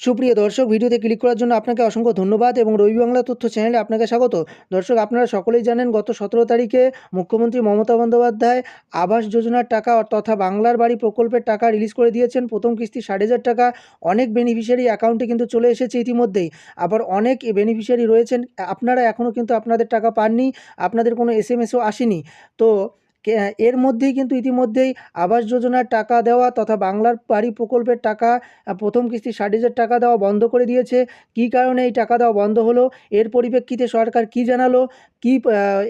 সুপ্রিয় দর্শক, ভিডিওতে ক্লিক করার জন্য আপনাকে অসংখ্য ধন্যবাদ এবং রবি বাংলা তথ্য চ্যানেলে আপনাকে স্বাগত। দর্শক, আপনারা সকলেই জানেন গত সতেরো তারিখে মুখ্যমন্ত্রী মমতা বন্দ্যোপাধ্যায় আবাস যোজনার টাকা তথা বাংলার বাড়ি প্রকল্পের টাকা রিলিজ করে দিয়েছেন। প্রথম কিস্তি ষাট হাজার টাকা। অনেক বেনিফিশিয়ারি অ্যাকাউন্টে কিন্তু চলে এসেছে ইতিমধ্যেই। আবার অনেক বেনিফিশিয়ারি রয়েছেন। আপনারা এখনও কিন্তু আপনাদের টাকা পাননি। আপনাদের কোনো এস এম এসও আসেনি। তো এর মধ্যেই কিন্তু ইতিমধ্যেই আবাস যোজনার টাকা দেওয়া তথা বাংলার বাড়ি প্রকল্পের টাকা প্রথম কিস্তি ষাট হাজার টাকা দেওয়া বন্ধ করে দিয়েছে। কি কারণে এই টাকা দেওয়া বন্ধ হলো? এর পরিপ্রেক্ষিতে সরকার কি জানালো? কি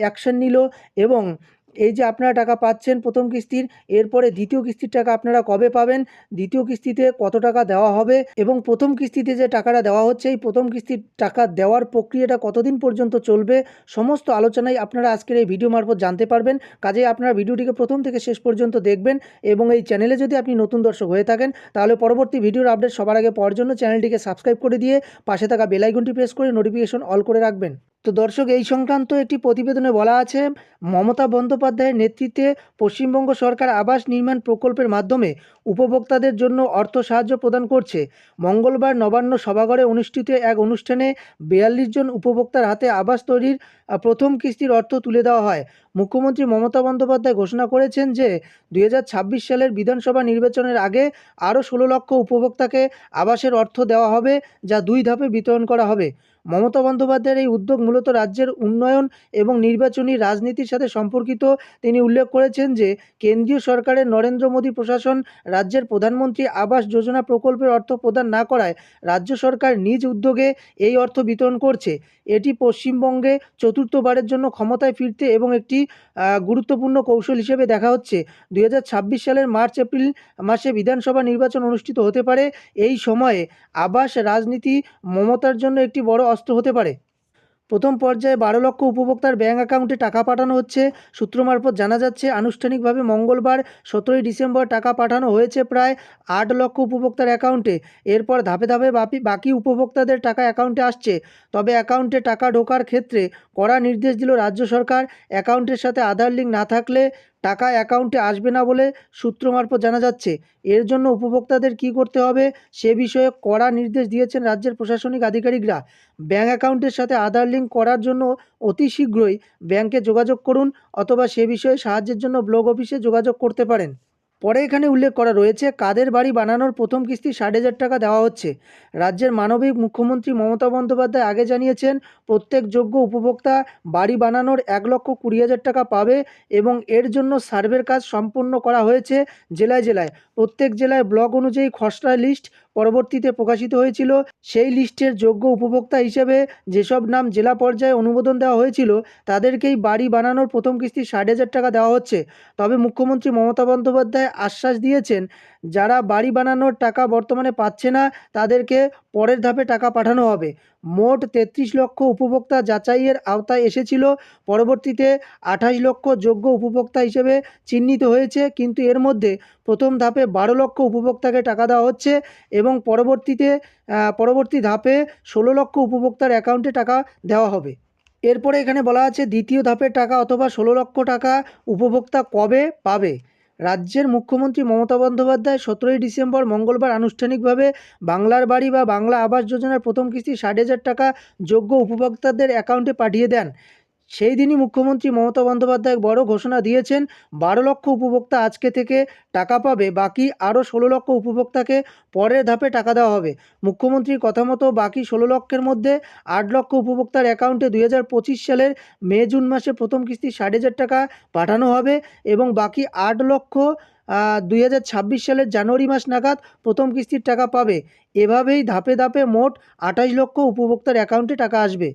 অ্যাকশন নিল? এবং এই যে আপনারা টাকা পাচ্ছেন প্রথম কিস্তির, এরপরে দ্বিতীয় কিস্তির টাকা আপনারা কবে পাবেন? দ্বিতীয় কিস্তিতে কত টাকা দেওয়া হবে? এবং প্রথম কিস্তিতে যে টাকাটা দেওয়া হচ্ছে, এই প্রথম কিস্তির টাকা দেওয়ার প্রক্রিয়াটা কতদিন পর্যন্ত চলবে? সমস্ত আলোচনাই আপনারা আজকের এই ভিডিও মারফত জানতে পারবেন। কাজেই আপনারা ভিডিওটিকে প্রথম থেকে শেষ পর্যন্ত দেখবেন এবং এই চ্যানেলে যদি আপনি নতুন দর্শক হয়ে থাকেন, তাহলে পরবর্তী ভিডিওর আপডেট সবার আগে পাওয়ার জন্য চ্যানেলটিকে সাবস্ক্রাইব করে দিয়ে পাশে থাকা বেল আইকনটি প্রেস করে নোটিফিকেশন অল করে রাখবেন। তো দর্শক, এই সংক্রান্ত একটি প্রতিবেদনে বলা আছে, মমতা বন্দ্যোপাধ্যায়ের নেতৃত্বে পশ্চিমবঙ্গ সরকার আবাস নির্মাণ প্রকল্পের মাধ্যমে উপভোক্তাদের জন্য অর্থ সাহায্য প্রদান করছে। মঙ্গলবার নবান্ন সভাঘরে অনুষ্ঠিত এক অনুষ্ঠানে বিয়াল্লিশ জন উপভোক্তার হাতে আবাস তৈরির প্রথম কিস্তির অর্থ তুলে দেওয়া হয়। মুখ্যমন্ত্রী মমতা বন্দ্যোপাধ্যায় ঘোষণা করেছেন যে দুই হাজার ছাব্বিশ সালের বিধানসভা নির্বাচনের আগে আরও ষোলো লক্ষ উপভোক্তাকে আবাসের অর্থ দেওয়া হবে, যা দুই ধাপে বিতরণ করা হবে। মমতা বন্দ্যোপাধ্যায়ের এই উদ্যোগ মূলত রাজ্যের উন্নয়ন এবং নির্বাচনী রাজনীতির সাথে সম্পর্কিত। তিনি উল্লেখ করেছেন যে কেন্দ্রীয় সরকারের নরেন্দ্র মোদী প্রশাসন রাজ্যের প্রধানমন্ত্রী আবাস যোজনা প্রকল্পের অর্থ প্রদান না করায় রাজ্য সরকার নিজ উদ্যোগে এই অর্থ বিতরণ করছে। এটি পশ্চিমবঙ্গে চতুর্থবারের জন্য ক্ষমতায় ফিরতে এবং একটি গুরুত্বপূর্ণ কৌশল হিসেবে দেখা হচ্ছে। দুই হাজার ছাব্বিশ সালের মার্চ, এপ্রিল মাসে বিধানসভা নির্বাচন অনুষ্ঠিত হতে পারে। এই সময়ে আবাস রাজনীতি মমতার জন্য একটি বড় অস্ত্র হতে পারে। প্রথম পর্যায়ে বারো লক্ষ উপভোক্তার ব্যাঙ্ক অ্যাকাউন্টে টাকা পাঠানো হচ্ছে। সূত্র মারফত জানা যাচ্ছে, আনুষ্ঠানিকভাবে মঙ্গলবার, সতেরোই ডিসেম্বর টাকা পাঠানো হয়েছে প্রায় আট লক্ষ উপভোক্তার অ্যাকাউন্টে। এরপর ধাপে ধাপে বাপি বাকি উপভোক্তাদের টাকা অ্যাকাউন্টে আসছে। তবে অ্যাকাউন্টে টাকা ঢোকার ক্ষেত্রে কড়া নির্দেশ দিল রাজ্য সরকার। অ্যাকাউন্টের সাথে আধার লিঙ্ক না থাকলে টাকা অ্যাকাউন্টে আসবে না বলে সূত্র মারফত জানা যাচ্ছে। এর জন্য উপভোক্তাদের কি করতে হবে সে বিষয়ে কড়া নির্দেশ দিয়েছেন রাজ্যের প্রশাসনিক আধিকারিকরা। ব্যাঙ্ক অ্যাকাউন্টের সাথে আধার লিঙ্ক করার জন্য অতি শীঘ্রই ব্যাংকে যোগাযোগ করুন অথবা সে বিষয়ে সাহায্যের জন্য ব্লক অফিসে যোগাযোগ করতে পারেন। পরে এখানে উল্লেখ করা রয়েছে, কাদের বাড়ি বানানোর প্রথম কিস্তি ষাট হাজার টাকা দেওয়া হচ্ছে। রাজ্যের মানবিক মুখ্যমন্ত্রী মমতা বন্দ্যোপাধ্যায় আগে জানিয়েছেন, প্রত্যেক যোগ্য উপভোক্তা বাড়ি বানানোর এক লক্ষ কুড়ি হাজার টাকা পাবে এবং এর জন্য সার্ভের কাজ সম্পূর্ণ করা হয়েছে জেলায় জেলায়। প্রত্যেক জেলায় ব্লক অনুযায়ী খসড়া লিস্ট পরবর্তীতে প্রকাশিত হয়েছিল। সেই লিস্টের যোগ্য উপভোক্তা হিসেবে যেসব নাম জেলা পর্যায়ে অনুমোদন দেওয়া হয়েছিল, তাদেরকেই বাড়ি বানানোর প্রথম কিস্তি ষাট হাজার টাকা দেওয়া হচ্ছে। তবে মুখ্যমন্ত্রী মমতা বন্দ্যোপাধ্যায় আশ্বাস দিয়েছেন, যারা বাড়ি বানানোর টাকা বর্তমানে পাচ্ছে না, তাদেরকে পরের ধাপে টাকা পাঠানো হবে। মোট তেত্রিশ লক্ষ উপভোক্তা যাচাইয়ের আওতায় এসেছিল। পরবর্তীতে আঠাশ লক্ষ যোগ্য উপভোক্তা হিসেবে চিহ্নিত হয়েছে, কিন্তু এর মধ্যে প্রথম ধাপে বারো লক্ষ উপভোক্তাকে টাকা দেওয়া হচ্ছে এবং পরবর্তীতে পরবর্তী ধাপে ষোলো লক্ষ উপভোক্তার অ্যাকাউন্টে টাকা দেওয়া হবে। এরপরে এখানে বলা আছে দ্বিতীয় ধাপের টাকা অথবা ষোলো লক্ষ টাকা উপভোক্তা কবে পাবে? রাজ্যের মুখ্যমন্ত্রী মমতা বন্দ্যোপাধ্যায় সতেরোই ডিসেম্বর মঙ্গলবার আনুষ্ঠানিকভাবে বাংলার বাড়ি বা বাংলা আবাস যোজনার প্রথম কিস্তি ষাট হাজার টাকা যোগ্য উপভোক্তাদের অ্যাকাউন্টে পাঠিয়ে দেন। সেই দিনই মুখ্যমন্ত্রী মমতা বন্দ্যোপাধ্যায় বড় ঘোষণা দিয়েছেন, বারো লক্ষ উপভোক্তা আজকে থেকে টাকা পাবে, বাকি আরও ষোলো লক্ষ উপভোক্তাকে পরের ধাপে টাকা দেওয়া হবে। মুখ্যমন্ত্রীর কথা মতো বাকি ষোলো লক্ষের মধ্যে আট লক্ষ উপভোক্তার অ্যাকাউন্টে দুই হাজার পঁচিশ সালের মে, জুন মাসে প্রথম কিস্তি ষাট হাজার টাকা পাঠানো হবে এবং বাকি আট লক্ষ দুই হাজার ছাব্বিশ সালের জানুয়ারি মাস নাগাদ প্রথম কিস্তির টাকা পাবে। এভাবেই ধাপে ধাপে মোট আঠাশ লক্ষ উপভোক্তার অ্যাকাউন্টে টাকা আসবে।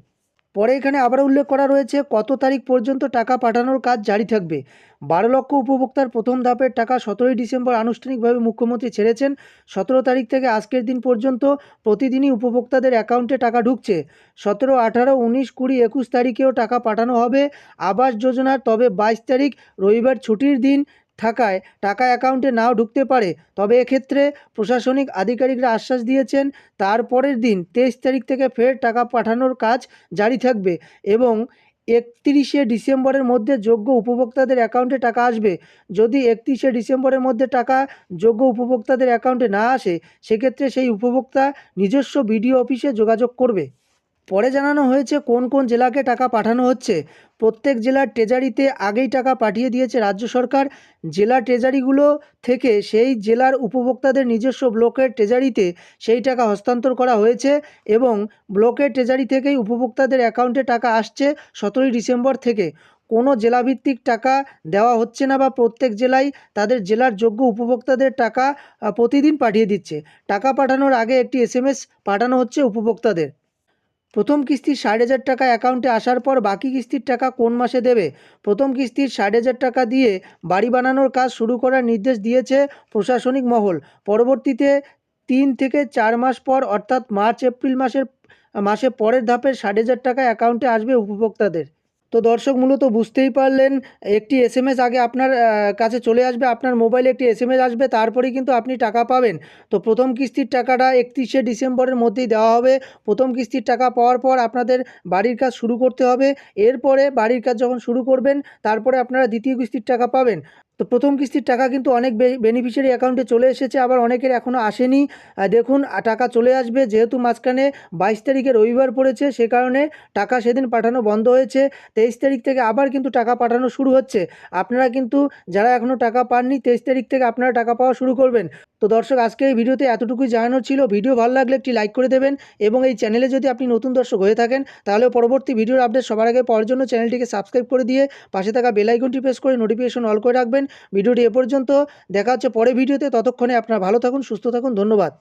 পরে এখানে আবার উল্লেখ করা রয়েছে কত তারিখ পর্যন্ত টাকা পাঠানোর কাজ জারি থাকবে। বারো লক্ষ উপভোক্তার প্রথম ধাপের টাকা সতেরোই ডিসেম্বর আনুষ্ঠানিকভাবে মুখ্যমন্ত্রী ছেড়েছেন। সতেরো তারিখ থেকে আজকের দিন পর্যন্ত প্রতিদিনই উপভোক্তাদের অ্যাকাউন্টে টাকা ঢুকছে। সতেরো, আঠারো, উনিশ, কুড়ি, একুশ তারিখেও টাকা পাঠানো হবে। আবাস যোজনার তবে বাইশ তারিখ রবিবার ছুটির দিন। থাকায় টাকা অ্যাকাউন্টে নাও ঢুকতে পারে। তবে এক্ষেত্রে প্রশাসনিক আধিকারিকরা আশ্বাস দিয়েছেন, তারপরের দিন তেইশ তারিখ থেকে ফের টাকা পাঠানোর কাজ জারি থাকবে এবং একত্রিশে ডিসেম্বরের মধ্যে যোগ্য উপভোক্তাদের অ্যাকাউন্টে টাকা আসবে। যদি একত্রিশে ডিসেম্বরের মধ্যে টাকা যোগ্য উপভোক্তাদের অ্যাকাউন্টে না আসে, সেক্ষেত্রে সেই উপভোক্তা নিজস্ব বিডিও অফিসে যোগাযোগ করবে। পরে জানানো হয়েছে কোন কোন জেলাকে টাকা পাঠানো হচ্ছে। প্রত্যেক জেলার ট্রেজারিতে আগেই টাকা পাঠিয়ে দিয়েছে রাজ্য সরকার। জেলা ট্রেজারিগুলো থেকে সেই জেলার উপভোক্তাদের নিজস্ব ব্লকের ট্রেজারিতে সেই টাকা হস্তান্তর করা হয়েছে এবং ব্লকের ট্রেজারি থেকেই উপভোক্তাদের অ্যাকাউন্টে টাকা আসছে সতেরোই ডিসেম্বর থেকে। কোনো জেলাভিত্তিক টাকা দেওয়া হচ্ছে না বা প্রত্যেক জেলায় তাদের জেলার যোগ্য উপভোক্তাদের টাকা প্রতিদিন পাঠিয়ে দিচ্ছে। টাকা পাঠানোর আগে একটি এসএমএস পাঠানো হচ্ছে উপভোক্তাদের। প্রথম কিস্তির ষাট হাজার টাকা অ্যাকাউন্টে আসার পর বাকি কিস্তির টাকা কোন মাসে দেবে? প্রথম কিস্তির ষাট হাজার টাকা দিয়ে বাড়ি বানানোর কাজ শুরু করার নির্দেশ দিয়েছে প্রশাসনিক মহল। পরবর্তীতে তিন থেকে চার মাস পর, অর্থাৎ মার্চ, এপ্রিল মাসের মাসে পরের ধাপের ষাট হাজার টাকা অ্যাকাউন্টে আসবে উপভোক্তাদের। তো দর্শক মূলত বুঝতেই পারলেন, একটি এসএমএস আগে আপনার কাছে চলে আসবে, আপনার মোবাইলে একটি এসএমএস আসবে, তারপরে কিন্তু আপনি টাকা পাবেন। তো প্রথম কিস্তির টাকাটা একত্রিশে ডিসেম্বরের মধ্যেই দেওয়া হবে। প্রথম কিস্তির টাকা পাওয়ার পর আপনাদের বাড়ির কাজ শুরু করতে হবে। এরপরে বাড়ির কাজ যখন শুরু করবেন, তারপরে আপনারা দ্বিতীয় কিস্তির টাকা পাবেন। তো প্রথম কিস্তির টাকা কিন্তু অনেক বেনিফিশিয়ারি অ্যাকাউন্টে চলে এসেছে, আবার অনেকের এখনও আসেনি। দেখুন টাকা চলে আসবে, যেহেতু মাঝখানে বাইশ তারিখে রবিবার পড়েছে, সে কারণে টাকা সেদিন পাঠানো বন্ধ হয়েছে। তেইশ তারিখ থেকে আবার কিন্তু টাকা পাঠানো শুরু হচ্ছে। আপনারা কিন্তু যারা এখনও টাকা পাননি, তেইশ তারিখ থেকে আপনারা টাকা পাওয়া শুরু করবেন। তো দর্শক, আজকে এই ভিডিওতে এতটুকুই জানানোর ছিল। ভিডিও ভালো লাগলে একটি লাইক করে দেবেন এবং এই চ্যানেলে যদি আপনি নতুন দর্শক হয়ে থাকেন, তাহলে পরবর্তী ভিডিওর আপডেট সবার আগে পাওয়ার জন্য চ্যানেলটিকে সাবস্ক্রাইব করে দিয়ে পাশে থাকা বেল আইকনটি প্রেস করে নোটিফিকেশন অল করে রাখবেন। ভিডিওটি এ পর্যন্ত। দেখা হচ্ছে পরে ভিডিওতে। ততক্ষণে আপনারা ভালো থাকুন সুস্থ থাকুন। ধন্যবাদ।